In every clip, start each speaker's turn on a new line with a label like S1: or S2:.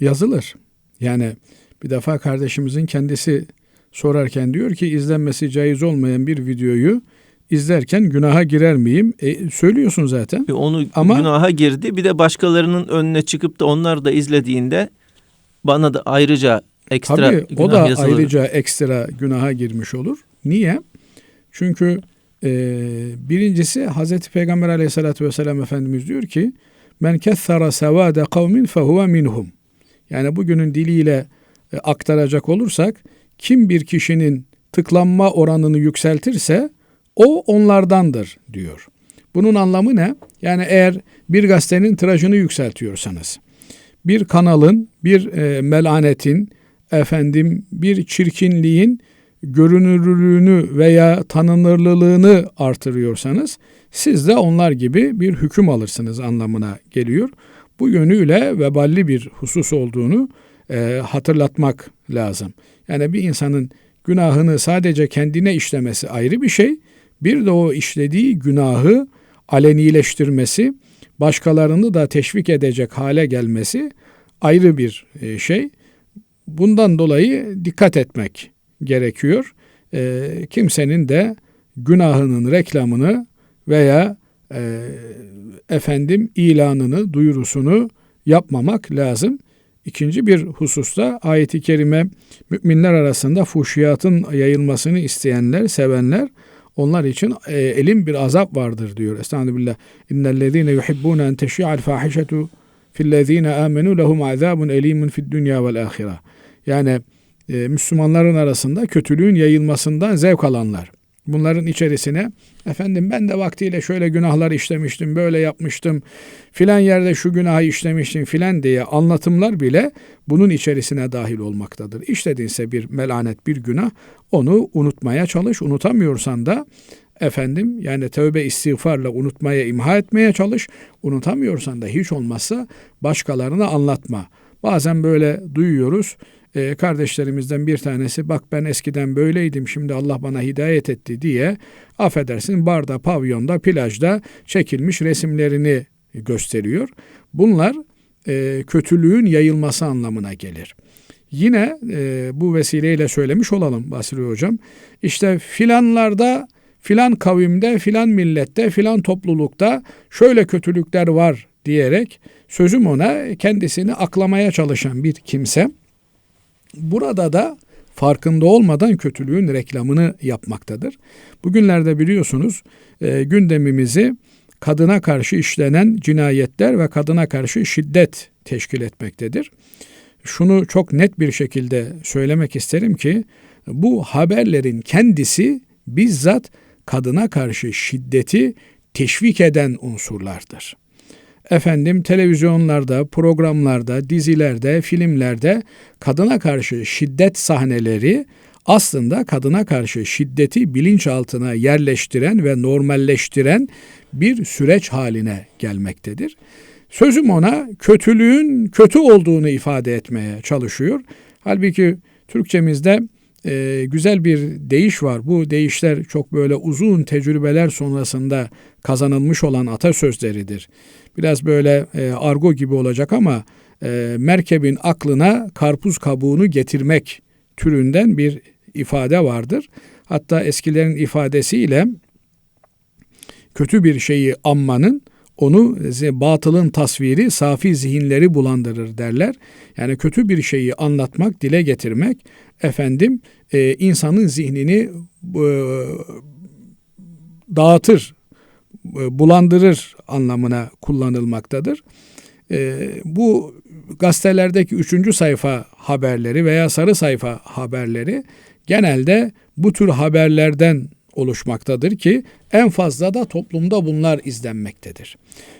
S1: yazılır. Yani bir defa kardeşimizin kendisi sorarken diyor ki izlenmesi caiz olmayan bir videoyu izlerken günaha girer miyim? E, söylüyorsun zaten.
S2: Onu
S1: Ama-
S2: günaha girdi. Bir de başkalarının önüne çıkıp da onlar da izlediğinde bana da ayrıca ekstra
S1: Tabii o
S2: günah
S1: da
S2: yazılır.
S1: ayrıca ekstra günaha girmiş olur. Niye? Çünkü e, birincisi Hazreti Peygamber aleyhissalatü vesselam Efendimiz diyor ki men kethara sevade kavmin fehuve minhum. Yani bugünün diliyle e, aktaracak olursak kim bir kişinin tıklanma oranını yükseltirse o onlardandır diyor. Bunun anlamı ne? Yani eğer bir gazetenin tirajını yükseltiyorsanız, bir kanalın, bir e, melanetin, efendim bir çirkinliğin görünürlüğünü veya tanınırlılığını artırıyorsanız siz de onlar gibi bir hüküm alırsınız anlamına geliyor. Bu yönüyle veballi bir husus olduğunu e, hatırlatmak lazım. Yani bir insanın günahını sadece kendine işlemesi ayrı bir şey. Bir de o işlediği günahı alenileştirmesi, başkalarını da teşvik edecek hale gelmesi ayrı bir e, şey. Bundan dolayı dikkat etmek gerekiyor. E, kimsenin de günahının reklamını veya e, efendim ilanını, duyurusunu yapmamak lazım. İkinci bir hususta ayeti kerime müminler arasında fuhşiyatın yayılmasını isteyenler, sevenler onlar için e, elin bir azap vardır diyor. Estağfirullah. İnnellezîne yuhibbûne en teşi'al fâhişetu fillezîne âmenû lehum azâbun elîmun fid dünya vel âhireh. Yani e, Müslümanların arasında kötülüğün yayılmasından zevk alanlar. Bunların içerisine efendim ben de vaktiyle şöyle günahlar işlemiştim, böyle yapmıştım, filan yerde şu günahı işlemiştim filan diye anlatımlar bile bunun içerisine dahil olmaktadır. İşledinse bir melanet, bir günah onu unutmaya çalış. Unutamıyorsan da efendim yani tövbe istiğfarla unutmaya, imha etmeye çalış. Unutamıyorsan da hiç olmazsa başkalarına anlatma. Bazen böyle duyuyoruz. Ee, kardeşlerimizden bir tanesi bak ben eskiden böyleydim şimdi Allah bana hidayet etti diye affedersin barda, pavyonda, plajda çekilmiş resimlerini gösteriyor. Bunlar e, kötülüğün yayılması anlamına gelir. Yine e, bu vesileyle söylemiş olalım Basri Hocam. İşte filanlarda, filan kavimde, filan millette, filan toplulukta şöyle kötülükler var diyerek sözüm ona kendisini aklamaya çalışan bir kimse burada da farkında olmadan kötülüğün reklamını yapmaktadır. Bugünlerde biliyorsunuz e, gündemimizi kadına karşı işlenen cinayetler ve kadına karşı şiddet teşkil etmektedir. Şunu çok net bir şekilde söylemek isterim ki bu haberlerin kendisi bizzat kadına karşı şiddeti teşvik eden unsurlardır. Efendim televizyonlarda, programlarda, dizilerde, filmlerde kadına karşı şiddet sahneleri aslında kadına karşı şiddeti bilinçaltına yerleştiren ve normalleştiren bir süreç haline gelmektedir. Sözüm ona kötülüğün kötü olduğunu ifade etmeye çalışıyor. Halbuki Türkçemizde e, güzel bir deyiş var. Bu deyişler çok böyle uzun tecrübeler sonrasında kazanılmış olan atasözleridir. Biraz böyle e, argo gibi olacak ama e, merkebin aklına karpuz kabuğunu getirmek türünden bir ifade vardır. Hatta eskilerin ifadesiyle kötü bir şeyi anmanın onu batılın tasviri safi zihinleri bulandırır derler. Yani kötü bir şeyi anlatmak, dile getirmek efendim e, insanın zihnini e, dağıtır, e, bulandırır anlamına kullanılmaktadır. E, bu gazetelerdeki üçüncü sayfa haberleri veya sarı sayfa haberleri genelde bu tür haberlerden oluşmaktadır ki en fazla da toplumda bunlar izlenmektedir.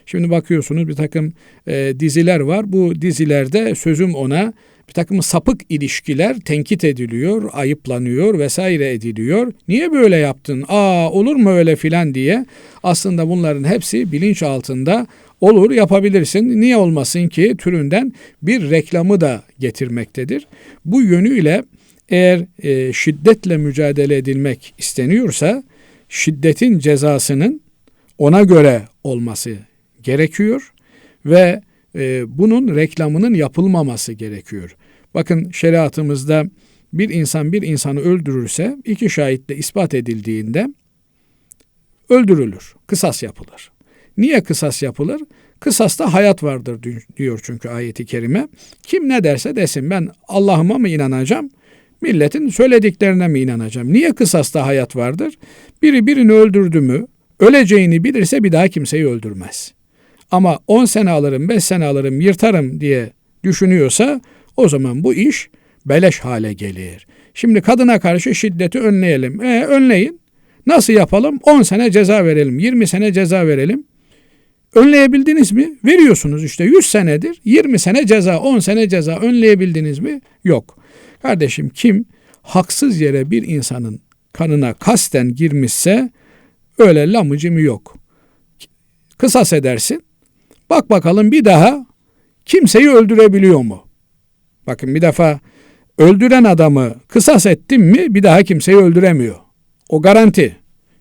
S1: Şimdi bakıyorsunuz bir takım e, diziler var. Bu dizilerde sözüm ona bir takım sapık ilişkiler tenkit ediliyor, ayıplanıyor vesaire ediliyor. Niye böyle yaptın? Aa olur mu öyle filan diye. Aslında bunların hepsi bilinç altında olur yapabilirsin. Niye olmasın ki türünden bir reklamı da getirmektedir. Bu yönüyle eğer e, şiddetle mücadele edilmek isteniyorsa şiddetin cezasının ona göre olması gerekiyor ve e, bunun reklamının yapılmaması gerekiyor. Bakın şeriatımızda bir insan bir insanı öldürürse iki şahitle ispat edildiğinde öldürülür. Kısas yapılır. Niye kısas yapılır? Kısasta hayat vardır diyor çünkü ayeti kerime. Kim ne derse desin ben Allah'ıma mı inanacağım? Milletin söylediklerine mi inanacağım? Niye kısasta hayat vardır? Biri birini öldürdü mü, öleceğini bilirse bir daha kimseyi öldürmez. Ama 10 sene alırım, 5 sene alırım, yırtarım diye düşünüyorsa o zaman bu iş beleş hale gelir. Şimdi kadına karşı şiddeti önleyelim. E önleyin. Nasıl yapalım? 10 sene ceza verelim, 20 sene ceza verelim. Önleyebildiniz mi? Veriyorsunuz işte 100 senedir 20 sene ceza, 10 sene ceza önleyebildiniz mi? Yok. Kardeşim kim haksız yere bir insanın kanına kasten girmişse öyle lamıcımı yok. Kısas edersin. Bak bakalım bir daha kimseyi öldürebiliyor mu? Bakın bir defa öldüren adamı kısas ettim mi bir daha kimseyi öldüremiyor. O garanti.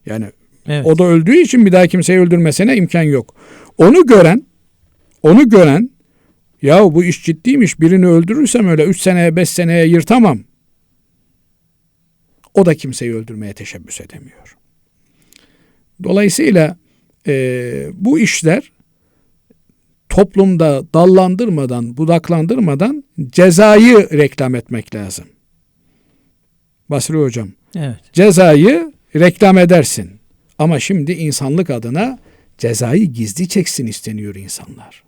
S1: Yani evet. o da öldüğü için bir daha kimseyi öldürmesine imkan yok. Onu gören, onu gören ya bu iş ciddiymiş birini öldürürsem öyle üç seneye beş seneye yırtamam. O da kimseyi öldürmeye teşebbüs edemiyor. Dolayısıyla e, bu işler toplumda dallandırmadan, budaklandırmadan cezayı reklam etmek lazım. Basri Hocam.
S2: Evet.
S1: Cezayı reklam edersin. Ama şimdi insanlık adına cezayı gizli çeksin isteniyor insanlar.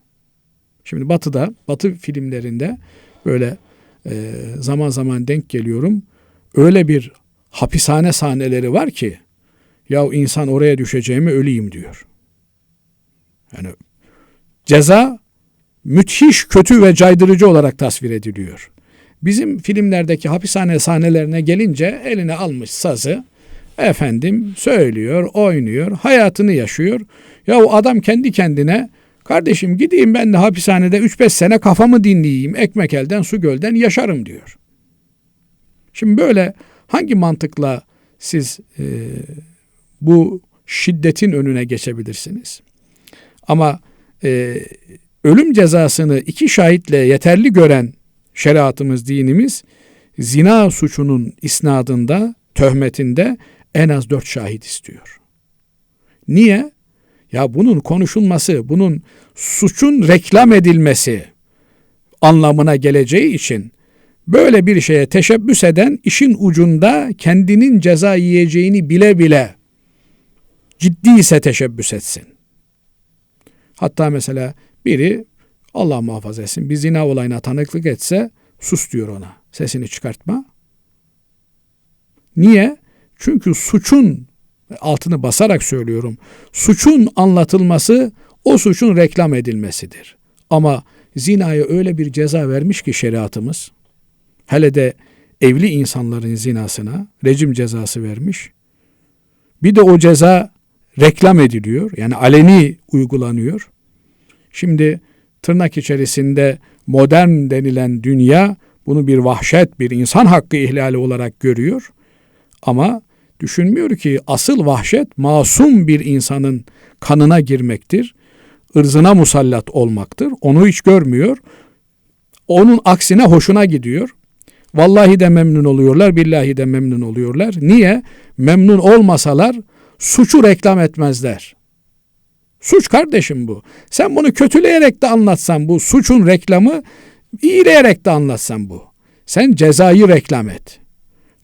S1: Şimdi Batı'da, Batı filmlerinde böyle e, zaman zaman denk geliyorum. Öyle bir hapishane sahneleri var ki ya insan oraya düşeceğimi öleyim diyor. Yani ceza müthiş kötü ve caydırıcı olarak tasvir ediliyor. Bizim filmlerdeki hapishane sahnelerine gelince eline almış sazı efendim söylüyor, oynuyor, hayatını yaşıyor. Ya o adam kendi kendine kardeşim gideyim ben de hapishanede 3-5 sene kafamı dinleyeyim, ekmek elden su gölden yaşarım diyor. Şimdi böyle hangi mantıkla siz e, bu şiddetin önüne geçebilirsiniz? Ama e, ölüm cezasını iki şahitle yeterli gören şeriatımız, dinimiz zina suçunun isnadında, töhmetinde en az dört şahit istiyor. Niye? Ya bunun konuşulması, bunun suçun reklam edilmesi anlamına geleceği için böyle bir şeye teşebbüs eden işin ucunda kendinin ceza yiyeceğini bile bile ciddi ise teşebbüs etsin. Hatta mesela biri Allah muhafaza etsin bir zina olayına tanıklık etse sus diyor ona. Sesini çıkartma. Niye? Çünkü suçun altını basarak söylüyorum. Suçun anlatılması o suçun reklam edilmesidir. Ama zinaya öyle bir ceza vermiş ki şeriatımız hele de evli insanların zinasına rejim cezası vermiş. Bir de o ceza reklam ediliyor. Yani aleni uygulanıyor. Şimdi tırnak içerisinde modern denilen dünya bunu bir vahşet, bir insan hakkı ihlali olarak görüyor. Ama düşünmüyor ki asıl vahşet masum bir insanın kanına girmektir. ırzına musallat olmaktır. Onu hiç görmüyor. Onun aksine hoşuna gidiyor. Vallahi de memnun oluyorlar, billahi de memnun oluyorlar. Niye? Memnun olmasalar suçu reklam etmezler. Suç kardeşim bu. Sen bunu kötüleyerek de anlatsan bu suçun reklamı, iyileyerek de anlatsan bu. Sen cezayı reklam et.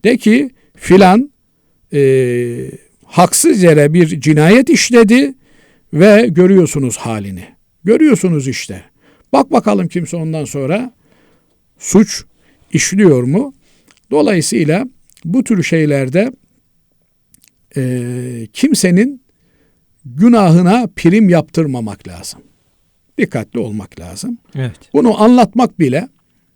S1: De ki filan e, haksız yere bir cinayet işledi ve görüyorsunuz halini. Görüyorsunuz işte. Bak bakalım kimse ondan sonra suç işliyor mu? Dolayısıyla bu tür şeylerde e, kimsenin günahına prim yaptırmamak lazım. Dikkatli olmak lazım.
S2: Evet.
S1: Bunu anlatmak bile